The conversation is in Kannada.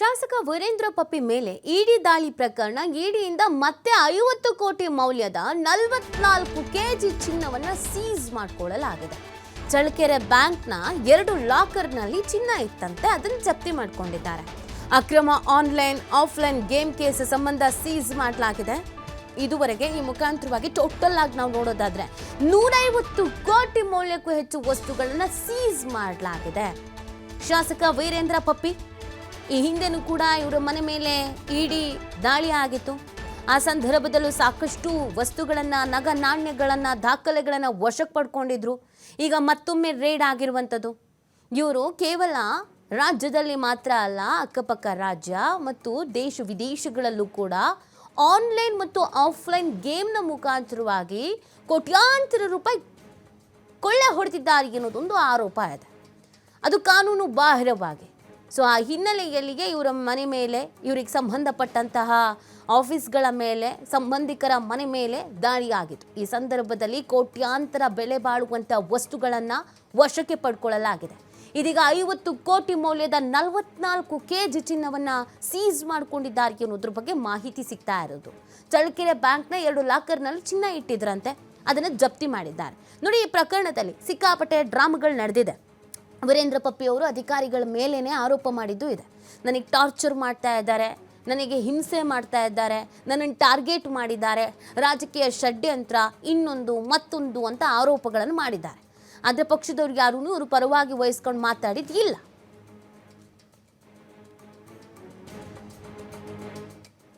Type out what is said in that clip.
ಶಾಸಕ ವೀರೇಂದ್ರ ಪಪ್ಪಿ ಮೇಲೆ ಇಡಿ ದಾಳಿ ಪ್ರಕರಣ, ಇಡಿಯಿಂದ ಮತ್ತೆ ಐವತ್ತು ಕೋಟಿ ಮೌಲ್ಯದ ನಲವತ್ನಾಲ್ಕು ಕೆಜಿ ಚಿನ್ನವನ್ನ ಸೀಸ್ ಮಾಡಿಕೊಳ್ಳಲಾಗಿದೆ. ಚಳ್ಳಕೆರೆ ಬ್ಯಾಂಕ್ನ ಎರಡು ಲಾಕರ್ನಲ್ಲಿ ಚಿನ್ನ ಇತ್ತಂತೆ, ಅದನ್ನು ಜಪ್ತಿ ಮಾಡಿಕೊಂಡಿದ್ದಾರೆ. ಅಕ್ರಮ ಆನ್ಲೈನ್, ಆಫ್ಲೈನ್ ಗೇಮ್ ಕೇಸ್ ಸಂಬಂಧ ಸೀಸ್ ಮಾಡಲಾಗಿದೆ. ಇದುವರೆಗೆ ಈ ಮುಖಾಂತರವಾಗಿ ಟೋಟಲ್ ಆಗಿ ನಾವು ನೋಡೋದಾದ್ರೆ ನೂರೈವತ್ತು ಕೋಟಿ ಮೌಲ್ಯಕ್ಕೂ ಹೆಚ್ಚು ವಸ್ತುಗಳನ್ನ ಸೀಸ್ ಮಾಡಲಾಗಿದೆ. ಶಾಸಕ ವೀರೇಂದ್ರ ಪಪ್ಪಿ ಈ ಹಿಂದೆನೂ ಕೂಡ ಇವರ ಮನೆ ಮೇಲೆ ಇಡಿ ದಾಳಿ ಆಗಿತ್ತು. ಆ ಸಂದರ್ಭದಲ್ಲೂ ಸಾಕಷ್ಟು ವಸ್ತುಗಳನ್ನು, ನಗ ನಾಣ್ಯಗಳನ್ನು, ದಾಖಲೆಗಳನ್ನು ವಶಕ್ಕೆ ಪಡ್ಕೊಂಡಿದ್ರು. ಈಗ ಮತ್ತೊಮ್ಮೆ ರೇಡ್ ಆಗಿರುವಂಥದ್ದು. ಇವರು ಕೇವಲ ರಾಜ್ಯದಲ್ಲಿ ಮಾತ್ರ ಅಲ್ಲ, ಅಕ್ಕಪಕ್ಕ ರಾಜ್ಯ ಮತ್ತು ದೇಶ ವಿದೇಶಗಳಲ್ಲೂ ಕೂಡ ಆನ್ಲೈನ್ ಮತ್ತು ಆಫ್ಲೈನ್ ಗೇಮ್ನ ಮುಖಾಂತರವಾಗಿ ಕೋಟ್ಯಾಂತರ ರೂಪಾಯಿ ಕೊಳ್ಳೆ ಹೊಡೆದಿದ್ದಾರೆ ಅನ್ನೋದೊಂದು ಆರೋಪ ಇದೆ. ಅದು ಕಾನೂನು ಬಾಹಿರವಾಗಿ ಸೊ ಆ ಹಿನ್ನೆಲೆಯಲ್ಲಿಗೆ ಇವರ ಮನೆ ಮೇಲೆ, ಇವರಿಗೆ ಸಂಬಂಧಪಟ್ಟಂತಹ ಆಫೀಸ್ಗಳ ಮೇಲೆ, ಸಂಬಂಧಿಕರ ಮನೆ ಮೇಲೆ ದಾಳಿಯಾಗಿತ್ತು ಈ ಸಂದರ್ಭದಲ್ಲಿ ಕೋಟ್ಯಾಂತರ ಬೆಲೆ ಬಾಳುವಂಥ ವಸ್ತುಗಳನ್ನು ವಶಕ್ಕೆ ಪಡ್ಕೊಳ್ಳಲಾಗಿದೆ. ಇದೀಗ ಐವತ್ತು ಕೋಟಿ ಮೌಲ್ಯದ ನಲವತ್ನಾಲ್ಕು ಕೆ ಜಿ ಚಿನ್ನವನ್ನು ಸೀಸ್ ಮಾಡಿಕೊಂಡಿದ್ದಾರೆ ಅನ್ನೋದ್ರ ಬಗ್ಗೆ ಮಾಹಿತಿ ಸಿಗ್ತಾ ಇರೋದು. ಚಳ್ಳಕೆರೆ ಬ್ಯಾಂಕ್ನ ಎರಡು ಲಾಕರ್ನಲ್ಲಿ ಚಿನ್ನ ಇಟ್ಟಿದ್ರಂತೆ. ಅದನ್ನು ಜಪ್ತಿ ಮಾಡಿದ್ದಾರೆ. ನೋಡಿ ಈ ಪ್ರಕರಣದಲ್ಲಿ ಸಿಕ್ಕಾಪಟ್ಟೆ ಡ್ರಾಮಾಗಳು ನಡೆದಿದೆ. ವೀರೇಂದ್ರ ಪಪ್ಪಿಯವರು ಅಧಿಕಾರಿಗಳ ಮೇಲೇ ಆರೋಪ ಮಾಡಿದ್ದು ಇದೆ. ನನಗೆ ಟಾರ್ಚರ್ ಮಾಡ್ತಾ ಇದ್ದಾರೆ, ನನಗೆ ಹಿಂಸೆ ಮಾಡ್ತಾ ಇದ್ದಾರೆ ನನ್ನನ್ನು ಟಾರ್ಗೆಟ್ ಮಾಡಿದ್ದಾರೆ, ರಾಜಕೀಯ ಷಡ್ಯಂತ್ರ, ಇನ್ನೊಂದು ಮತ್ತೊಂದು ಅಂತ ಆರೋಪಗಳನ್ನು ಮಾಡಿದ್ದಾರೆ. ಆದರೆ ಪಕ್ಷದವ್ರಿಗೆ ಯಾರೂ ಅವರು ಪರವಾಗಿ ವಹಿಸ್ಕೊಂಡು ಮಾತಾಡಿದ್ದು ಇಲ್ಲ.